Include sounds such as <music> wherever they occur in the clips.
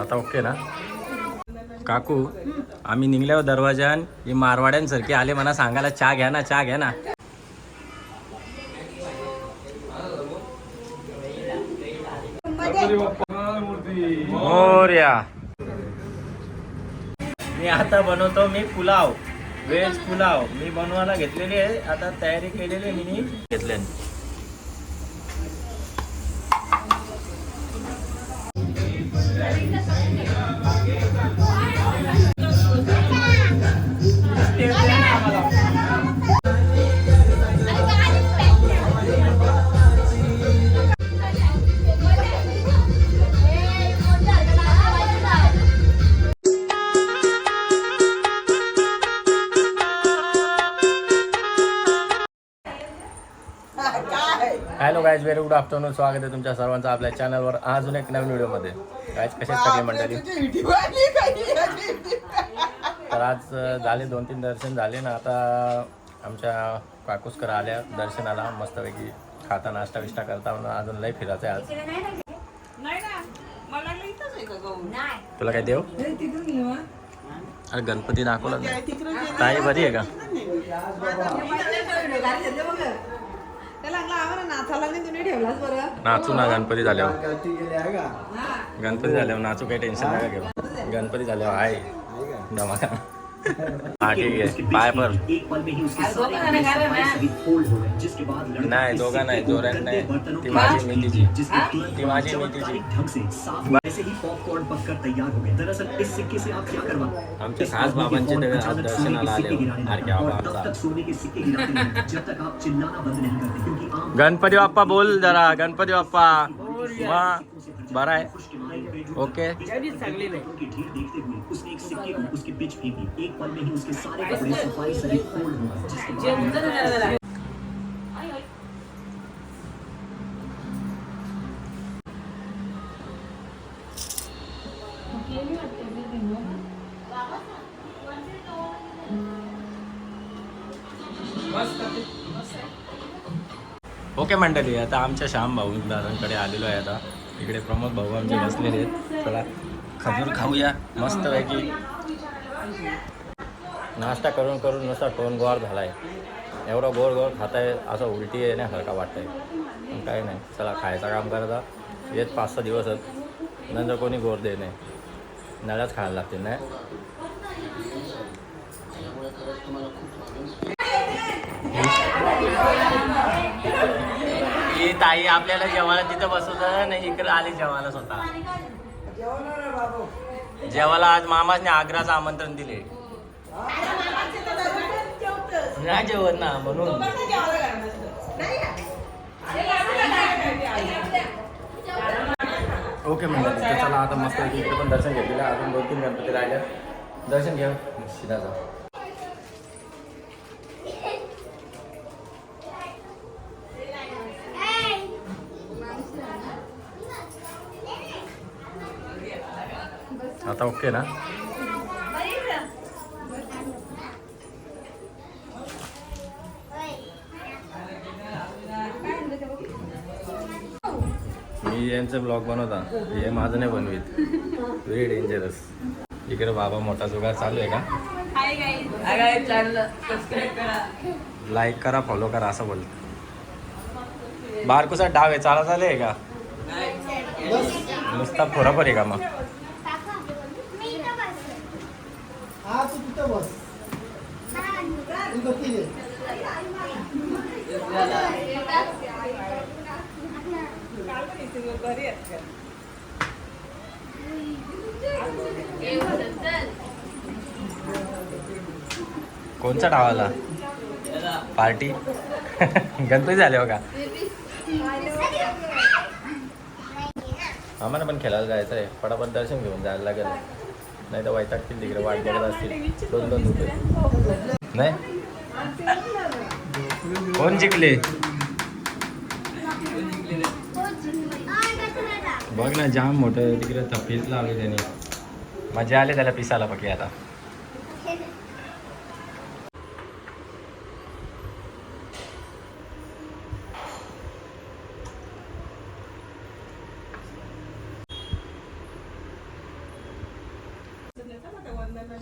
आता ओके ना? काकू आम्ही निघल्यावर दरवाजान हे मारवाड्यांसारखी आले मला सांगायला चहा घ्या ना चहा घ्या ना. मोर्या. मी आता बनवतो मी पुलाव व्हेज पुलाव. मी बनवायला घेतलेली आहे आता तयारी केलेली आहे मी. घेतले hello guys very good afternoon स्वागत आहे तुमच्या सर्वांचं आपल्या चॅनलवर अजून एक नवीन व्हिडिओमध्ये. गायज कसे सगळे मंडळी? तर आज झाले दोन तीन दर्शन झाले ना. आता आमच्या काकूसकर आल्या दर्शनाला मस्तपैकी खाता नाश्ता विष्टा करता. म्हणून अजून लय फिरायचं आहे आज. नाही ना मला इथंच आहे का गहू? तुला काय देव? अरे गणपती दाखवला ना ताई बरी आहे का? नाही तुम्ही ठेवलाच बरं. नाचू ना गणपती झाल्यावर. गणपती झाल्यावर नाचू काही टेन्शन नका घेऊ गणपती झाल्यावर आहे. धमाका. हा ठीक आहे पाय पर एक पल में ही उसके सारे कपड़े सफाई सहित फोल्ड हो गए जिसके बाद लड़का नाही, दोघा नाही, जोरात नाही. ती माझी मितीची. ती माझी मितीची. ही हो आमचे बाबांचे दर्शनाला आले हो. गणपती बाप्पा बोल जरा गणपती बाप्पा बरा आहे ओके चांगली ओके मंडळी आता आमच्या श्याम भाऊ दादांकडे आलेलो आहे आता. इकडे प्रमोद भाऊ आमचे बसलेले आहेत. चला खजूर खाऊया. मस्त पैकी. नाश्ता करून करून नुसता टोन गोवार झाला आहे एवढा गोड गोड खाताय असं उलटी येण्यासारखा वाटतंय. पण काही नाही. चला खायचं काम करता येत पाच सहा दिवस आहेत. नंतर कोणी गोड दे नाही. नळ्याच खायला लागतील नाही? ताई आपल्याला जेवायला तिथं बसवलं नाही इकडे आली जेवायला स्वतः. जेवायला आज मामाने आग्राचं आमंत्रण दिले. नाही जेवत ना म्हणून. ओके म्हणजे चला आता मस्त इकडे पण दर्शन घेतलेलं अजून दोन तीन गणपती राहिले दर्शन घ्या सीधा आता ओके ना? मी यांचं ब्लॉग बनवता. हे माझं नाही बनवीत. व्हेरी डेंजरस इकडे बाबा मोठा जुगार चालू आहे का? लाईक करा. फॉलो करा असं बोल बारकोसा डाव आहे चाला आहे का? नुसता फोराफोर आहे का मग? बस. कोणचा डावाला पार्टी? गणपती झाले बघा. आम्हाला पण खेळायला जायचं आहे पटापट दर्शन घेऊन जायला लागेल. नाही तर वैतागतील तिकडे वाट बघत असतील. दोन दोन रुपये. नाही? कोण जिंकले? बघ ना जाम मोठं तिकडे तफीज लावली त्याने. मजा आली त्याला पिसाला बाकी आता.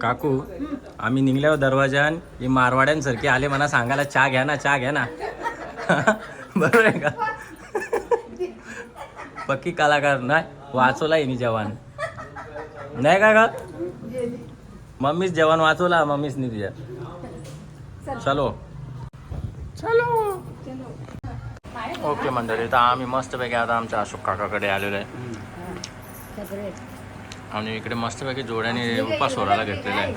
काकू आम्ही निघल्यावर दरवाजान ही मारवाड्यांसारखी आले मला सांगायला चहा घ्या ना चहा घ्या ना. <laughs> बरोबर आहे का? पक्की कलाकार नाही वाचवला हिनी जवान. नाही का का मम्मीच जवान वाचवला मम्मीच नाही तुझ्या चलो. चलो. ओके मंडळी तर आम्ही मस्तपैकी आता आमच्या अशोक काकाकडे आलेलो आहे. आणि इकडे मस्तपैकी जोड्याने उपास सोडायला घेतलेला आहे.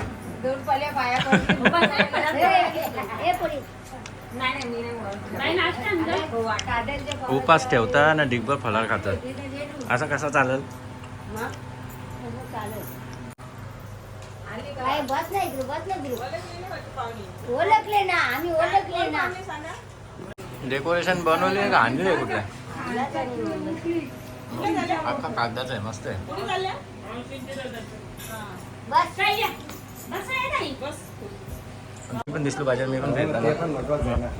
हो. <laughs> उपास ठेवता ना डिगभर फलार खातात. असं कसं चालेल? काय? बस नाही इकडे बस नाही इकडे. ओळखले ना आम्ही ओळखले ना. डेकोरेशन बनवले का? आणले कुठे अख्खा कागदाचं आहे मस्त आहे. बस. मी पण दिसलो पाहिजे मी पण भेटताना.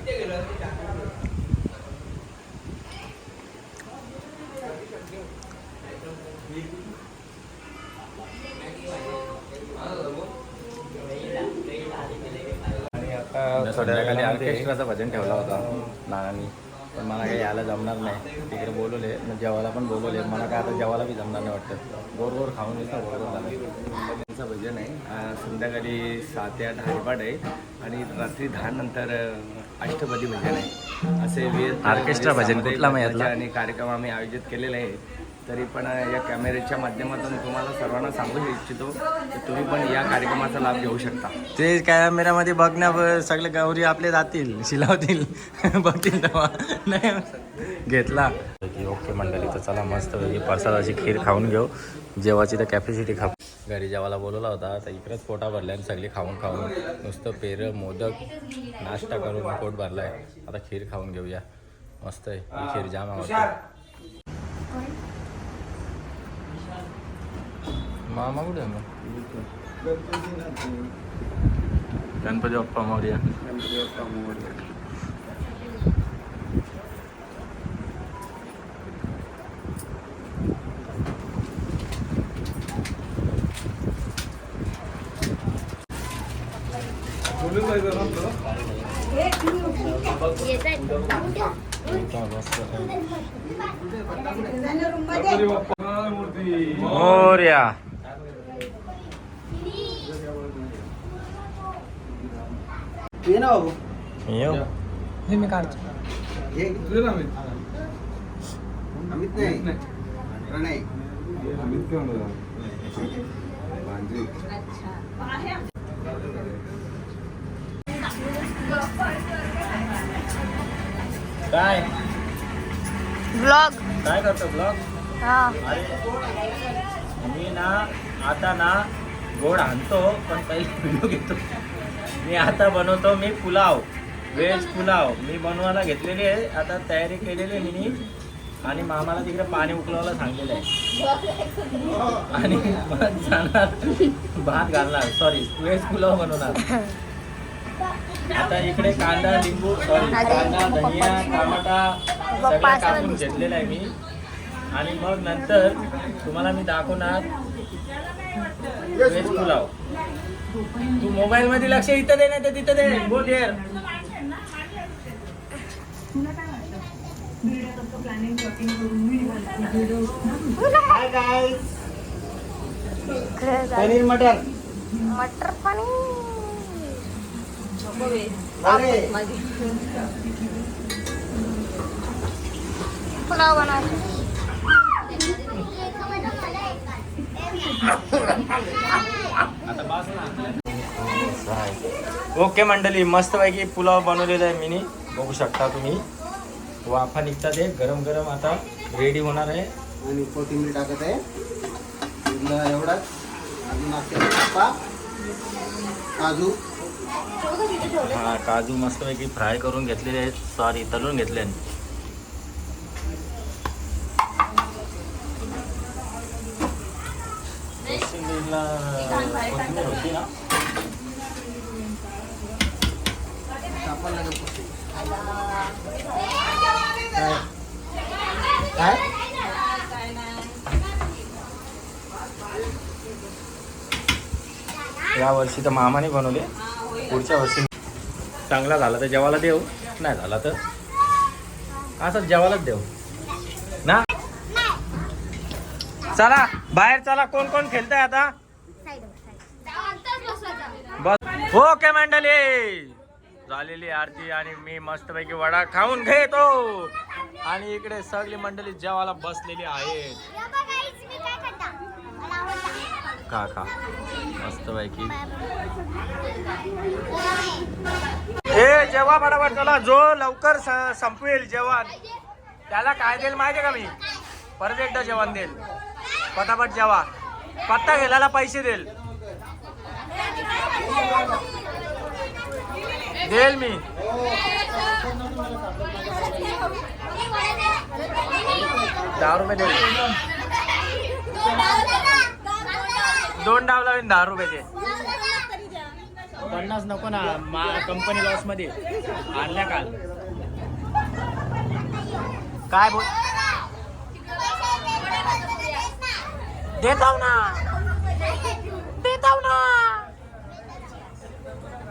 संध्याकाळी ऑर्केस्ट्राचा भजन ठेवला होता नानांनी. पण मला काही यायला जमणार नाही. तिकडे बोलवले मग जेवायला पण बोलवले. मला काय आता जेवायला बी जमणार नाही वाटतं. गोर गोर खाऊन येतं गोर गोर झालं. त्यांचं भजन आहे. संध्याकाळी सात आठ हरिपाठ आहे. आणि रात्री दहा नंतर अं, अष्टपदी भजन आहे. असे विविध ऑर्केस्ट्रा भजन कुठला आणि कार्यक्रम आम्ही आयोजित केलेले आहे तरी पण या कॅमेऱ्याच्या माध्यमातून तुम्हाला सर्वांना सांगू इच्छितो की तुम्ही पण या कार्यक्रमाचा लाभ घेऊ शकता. ते कॅमेऱ्यामध्ये बघण्या सगळे गौरी आपले जातील शिलावतील. <laughs> बघतील तेव्हा. नाही घेतला. ओके मंडळी तर चला मस्त प्रसादाची खीर खाऊन घेऊ. जेवाची तर कॅपॅसिटी खा घरी जेवायला बोलवला होता तर इकडेच पोटा भरल्या आणि सगळी खाऊन खाऊन नुसतं पेरं मोदक नाश्ता करून पोट भरलाय. आता खीर खाऊन घेऊया. मस्त आहे ही खीर जाम आवडते. मामा कुठे आहे मग गणपती बाप्पा मोर्या येत आहे मोर्या ये ना बाबू। येऊ हे। अमित। नाही। प्रणय। काय? ब्लॉग. काय करतो ब्लॉग? हा. अरे मी ना आता ना गोड आणतो पण पहिले व्हिडिओ घेतो. मी आता बनवतो मी पुलाव. व्हेज पुलाव. मी बनवायला घेतलेली आहे. आता तयारी केलेली आहे मी आणि मामाला तिकडे पाणी उकळवायला सांगलेलं आहे. आणि मग जाणार. भात घालणार. सॉरी व्हेज पुलाव बनवणार. आता इकडे कांदा लिंबू सॉरी कांदा धनिया टमाटा सगळं कापून घेतलेलं आहे मी. आणि मग नंतर तुम्हाला मी दाखवणार व्हेज पुलाव. तू मोबाईल मध्ये लक्ष इथं दे तर तिथं दे बोल यार पनीर मटर. मटर पनीर. पुलाव बनवायचा ओके मंडळी मस्तपैकी पुलाव बनवलेला आहे मिनी. बघू शकता तुम्ही. वाफा निघतात आहे गरम गरम आता रेडी होणार आहे. आणि कोथिंबीर टाकत आहे. एवढाच. काजू. हा काजू मस्तपैकी फ्राय करून घेतलेले आहेत. सॉरी तळून घेतले आहेत. कोथिंबीर होती ना? काय? या वर्षी तर मामाने बनवले. पुढच्या वर्षी चांगला झाला तर जेवायला देऊ. नाही झाला तर? असं जेवायलाच देऊ ना चला बाहेर चला कोण कोण खेळतंय आता? हो, बस ओके मंडळी. झालेली आरती आणि मी मस्तपैकी वडा खाऊन घेतो. आणि इकडे सगळी मंडळी जेवायला बसलेली आहेत. का का मस्तपैकी. हे जेव्हा बरोबर चला जो लवकर स- संपवेल जेवण त्याला काय देईल माहिती का मी? परत एकदा जेवण देईल. पटापट जेवा. पत्ता गेल्याला पैसे देईल देईल मी. दहा रुपये देईल दोन डाव लावीन दहा रुपयाचे पन्नास नको ना मा कंपनी लॉसमध्ये. आणल्या काल. काय बोल? देताव ना. देताव ना.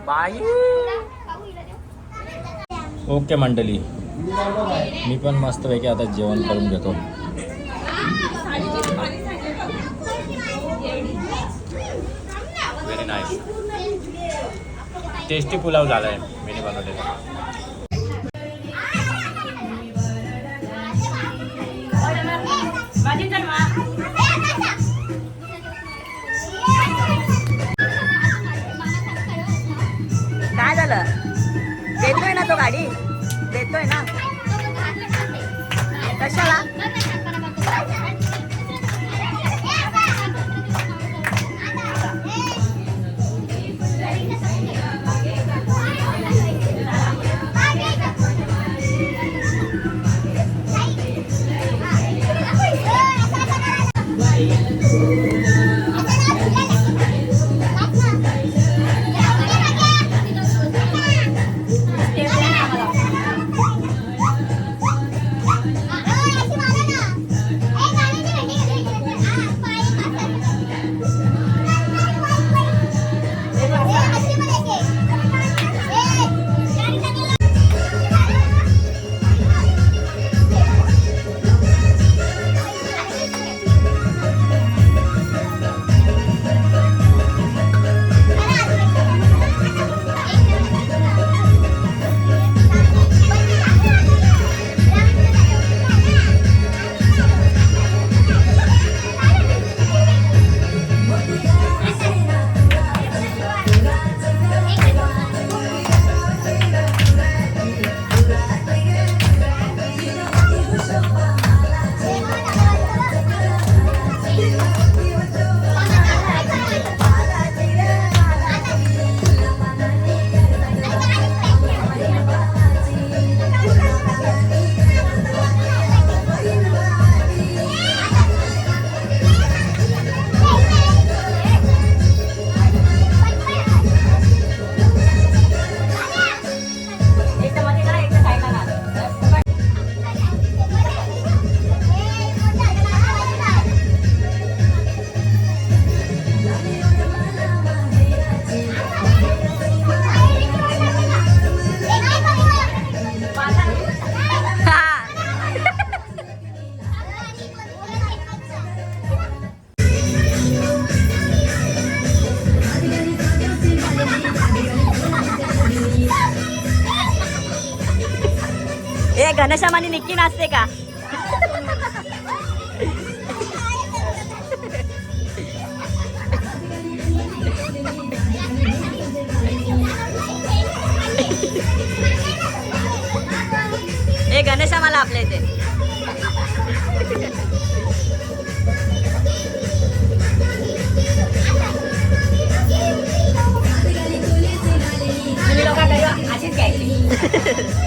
बाई. ओके मंडळी. मी पण मस्तपैकी आता जेवण करून घेतो. व्हेरी नाईस टेस्टी पुलाव झाला आहे मी बनवलेला. झालं. देतोय ना तो गाडी? देतोय ना? कशाला? तशा माने निक्की नाचते का हे गणेशा मला आपल्या इथे Así es que